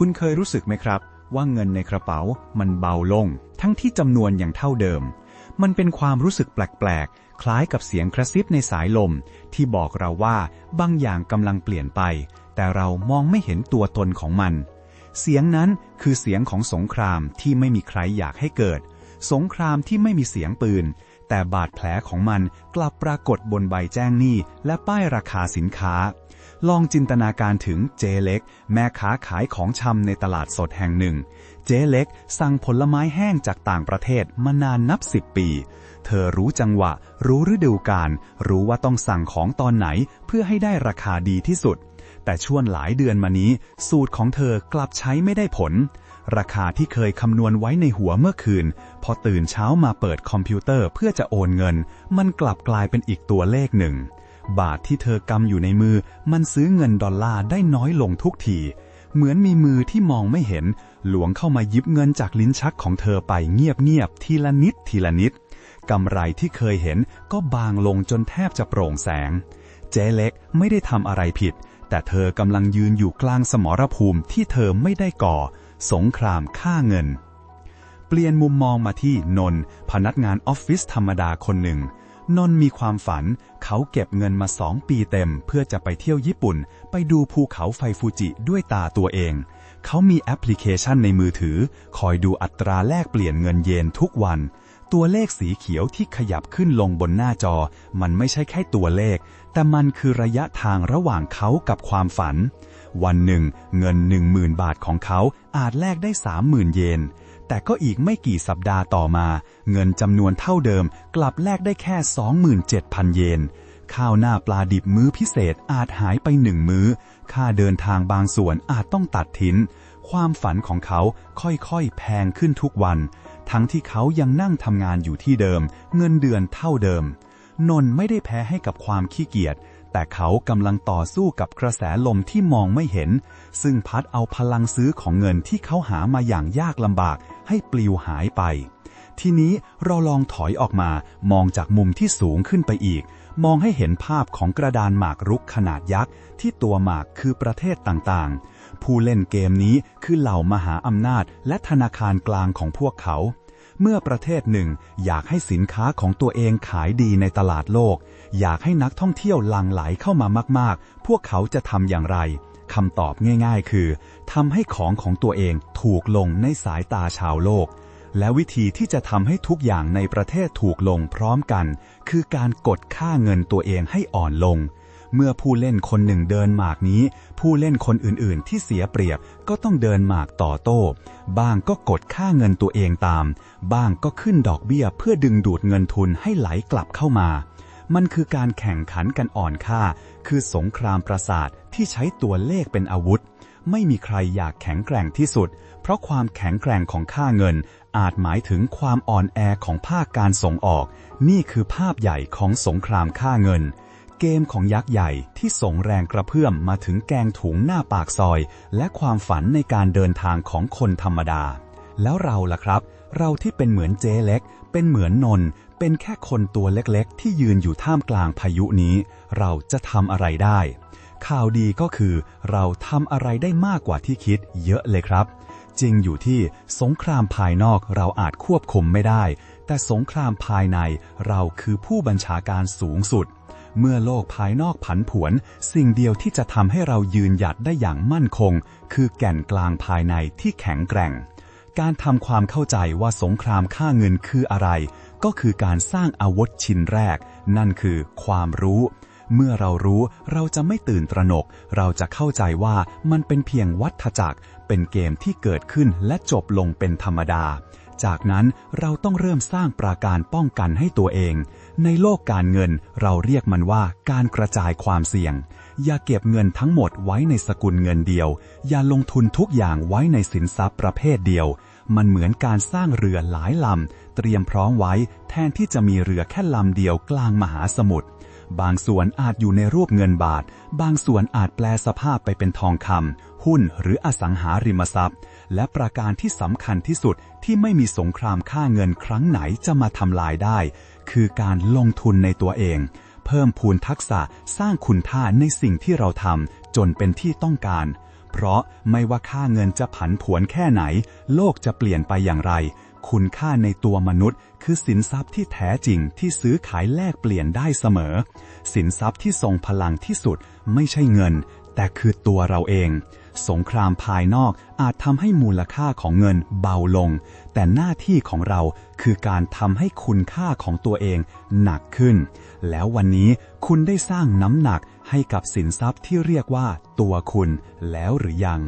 คุณเคยรู้สึกไหมครับ ว่าเงินในกระเป๋ามันเบาลง ทั้งที่จำนวนอย่างเท่าเดิม มันเป็นความรู้สึกแปลกๆ คล้ายกับเสียงกระซิบในสายลม ที่บอกเราว่าบางอย่างกำลังเปลี่ยนไป แต่เรามองไม่เห็นตัวตนของมัน เสียงนั้นคือเสียงของสงครามที่ไม่มีใครอยากให้เกิด สงครามที่ไม่มีเสียงปืน แต่บาดแผลของมันกลับปรากฏบนใบแจ้งหนี้และป้ายราคาสินค้า ลองจินตนาการถึงเจเล็ก แม่ค้าขายของชำในตลาดสดแห่งหนึ่ง เจเล็กสั่งผลไม้แห้งจากต่างประเทศมานานนับสิบปี เธอรู้จังหวะ รู้ฤดูกาลรู้ว่าต้องสั่งของตอนไหนเพื่อให้ได้ราคาดีที่สุด แต่ช่วงหลายเดือนมานี้ สูตรของเธอกลับใช้ไม่ได้ผล ราคาที่เคยคำนวณไว้ในหัวเมื่อคืน พอตื่นเช้ามาเปิดคอมพิวเตอร์เพื่อจะโอนเงิน มันกลับกลายเป็นอีกตัวเลขหนึ่ง บาทที่เธอกำอยู่ในมือ มันซื้อเงินดอลลาร์ได้น้อยลงทุกที เหมือนมีมือที่มองไม่เห็น หลวงเข้ามายิบเงินจากลิ้นชักของเธอไปเงียบๆทีละนิดทีละนิดกำไรที่เคยเห็นก็บางลงจนแทบจะโปร่งแสง เจ๊เล็กไม่ได้ทำอะไรผิด แต่เธอกำลังยืนอยู่กลางสมรภูมิที่เธอไม่ได้ก่อ สงครามค่าเงิน เปลี่ยนมุมมองมาที่นนพนักงานออฟฟิศธรรมดาคนหนึ่ง นนมีความฝัน เขาเก็บเงินมาสองปีเต็ม เพื่อจะไปเที่ยวญี่ปุ่น ไปดูภูเขาไฟฟูจิด้วยตาตัวเอง เขามีแอปพลิเคชันในมือถือ คอยดูอัตราแลกเปลี่ยนเงินเยนทุกวัน ตัวเลขสีเขียวที่ขยับขึ้นลงบนหน้าจอ มันไม่ใช่แค่ตัวเลข แต่มันคือระยะทางระหว่างเขากับความฝัน วันหนึ่ง เงินหนึ่งหมื่นบาทของเขาอาจแลกได้สามหมื่นเยน แต่ก็อีกไม่กี่สัปดาห์ต่อมา เงินจำนวนเท่าเดิม กลับแลกได้แค่ 27,000 เยนข้าวหน้าปลาดิบมื้อพิเศษอาจหายไปหนึ่งมื้อ ค่าเดินทางบางส่วนอาจต้องตัดทิ้น ความฝันของเขาค่อยๆ แพงขึ้นทุกวัน ทั้งที่เขายังนั่งทำงานอยู่ที่เดิม เงินเดือนเท่าเดิม นนท์ไม่ได้แพ้ให้กับความขี้เกียจ แต่เขากำลังต่อสู้กับกระแสลมที่มองไม่เห็น ซึ่งพัดเอาพลังซื้อของเงินที่เขาหามาอย่างยากลำบาก ให้ปลิวหายไป ทีนี้เราลองถอยออกมามองจากมุมที่สูงขึ้นไปอีก มองให้เห็นภาพของกระดานหมากรุกขนาดยักษ์ที่ตัวหมากคือประเทศต่างๆ ผู้เล่นเกมนี้คือเหล่ามหาอำนาจและธนาคารกลางของพวกเขา เมื่อประเทศหนึ่งอยากให้สินค้าของตัวเองขายดีในตลาดโลก อยากให้นักท่องเที่ยวหลั่งไหลเข้ามามาก ๆ พวกเขาจะทำอย่างไรคำตอบง่าย ๆ คือทำให้ของของตัวเองถูกลงในสายตาชาวโลก และวิธีที่จะทำให้ทุกอย่างในประเทศถูกลงพร้อมกัน คือการกดค่าเงินตัวเองให้อ่อนลง เมื่อผู้เล่นคนหนึ่งเดินหมากนี้ ผู้เล่นคนอื่นๆ ที่เสียเปรียบก็ต้องเดินหมากต่อโต้ บ้างก็กดค่าเงินตัวเองตาม บ้างก็ขึ้นดอกเบี้ยเพื่อดึงดูดเงินทุนให้ไหลกลับเข้ามา มันคือการแข่งขันกันอ่อนค่า คือสงครามประสาทที่ใช้ตัวเลขเป็นอาวุธ ไม่มีใครอยากแข็งแกร่งที่สุด เพราะความแข็งแกร่งของค่าเงินอาจหมายถึงความอ่อนแอของภาคการส่งออก นี่คือภาพใหญ่ของสงครามค่าเงิน เกมของยักษ์ใหญ่ที่ส่งแรงกระเพื่อมมาถึงแกงถุงหน้าปากซอย และความฝันในการเดินทางของคนธรรมดา แล้วเราล่ะครับ เราที่เป็นเหมือนเจเล็ก เป็นเหมือนนน เป็นแค่คนตัวเล็กๆ ที่ยืนอยู่ท่ามกลางพายุนี้ เราจะทำอะไรได้ ข่าวดีก็คือ เราทำอะไรได้มากกว่าที่คิด เยอะเลยครับ จริงอยู่ที่สงครามภายนอกเราอาจควบคุมไม่ได้ แต่สงครามภายในเราคือผู้บัญชาการสูงสุด เมื่อโลกภายนอกผันผวน สิ่งเดียวที่จะทำให้เรายืนหยัดได้อย่างมั่นคง คือแก่นกลางภายในที่แข็งแกร่ง การทำความเข้าใจว่าสงครามค่าเงินคืออะไร ก็คือการสร้างอาวุธชิ้นแรก นั่นคือความรู้เมื่อเรารู้เราจะไม่ตื่นตระหนก เราจะเข้าใจว่ามันเป็นเพียงวัฏจักร เป็นเกมที่เกิดขึ้นและจบลงเป็นธรรมดา จากนั้นเราต้องเริ่มสร้างปราการป้องกันให้ตัวเอง ในโลกการเงินเราเรียกมันว่าการกระจายความเสี่ยง อย่าเก็บเงินทั้งหมดไว้ในสกุลเงินเดียว อย่าลงทุนทุกอย่างไว้ในสินทรัพย์ประเภทเดียว มันเหมือนการสร้างเรือหลายลำ เตรียมพร้อมไว้แทนที่จะมีเรือแค่ลำเดียวกลางมหาสมุทร บางส่วนอาจอยู่ในรูปเงินบาท บางส่วนอาจแปลสภาพไปเป็นทองคำหุ้นหรืออสังหาริมทรัพย์ และประการที่สำคัญที่สุดที่ไม่มีสงครามค่าเงินครั้งไหนจะมาทำลายได้ คือการลงทุนในตัวเอง เพิ่มพูนทักษะสร้างคุณค่าในสิ่งที่เราทำจนเป็นที่ต้องการ เพราะไม่ว่าค่าเงินจะผันผวนแค่ไหน โลกจะเปลี่ยนไปอย่างไร คุณค่าในตัวมนุษย์ คือสินทรัพย์ที่แท้จริงที่ซื้อขายแลกเปลี่ยนได้เสมอ สินทรัพย์ที่ทรงพลังที่สุดไม่ใช่เงิน แต่คือตัวเราเอง สงครามภายนอกอาจทำให้มูลค่าของเงินเบาลง แต่หน้าที่ของเราคือการทำให้คุณค่าของตัวเองหนักขึ้น แล้ววันนี้คุณได้สร้างน้ำหนัก ให้กับสินทรัพย์ที่เรียกว่าตัวคุณแล้วหรือยัง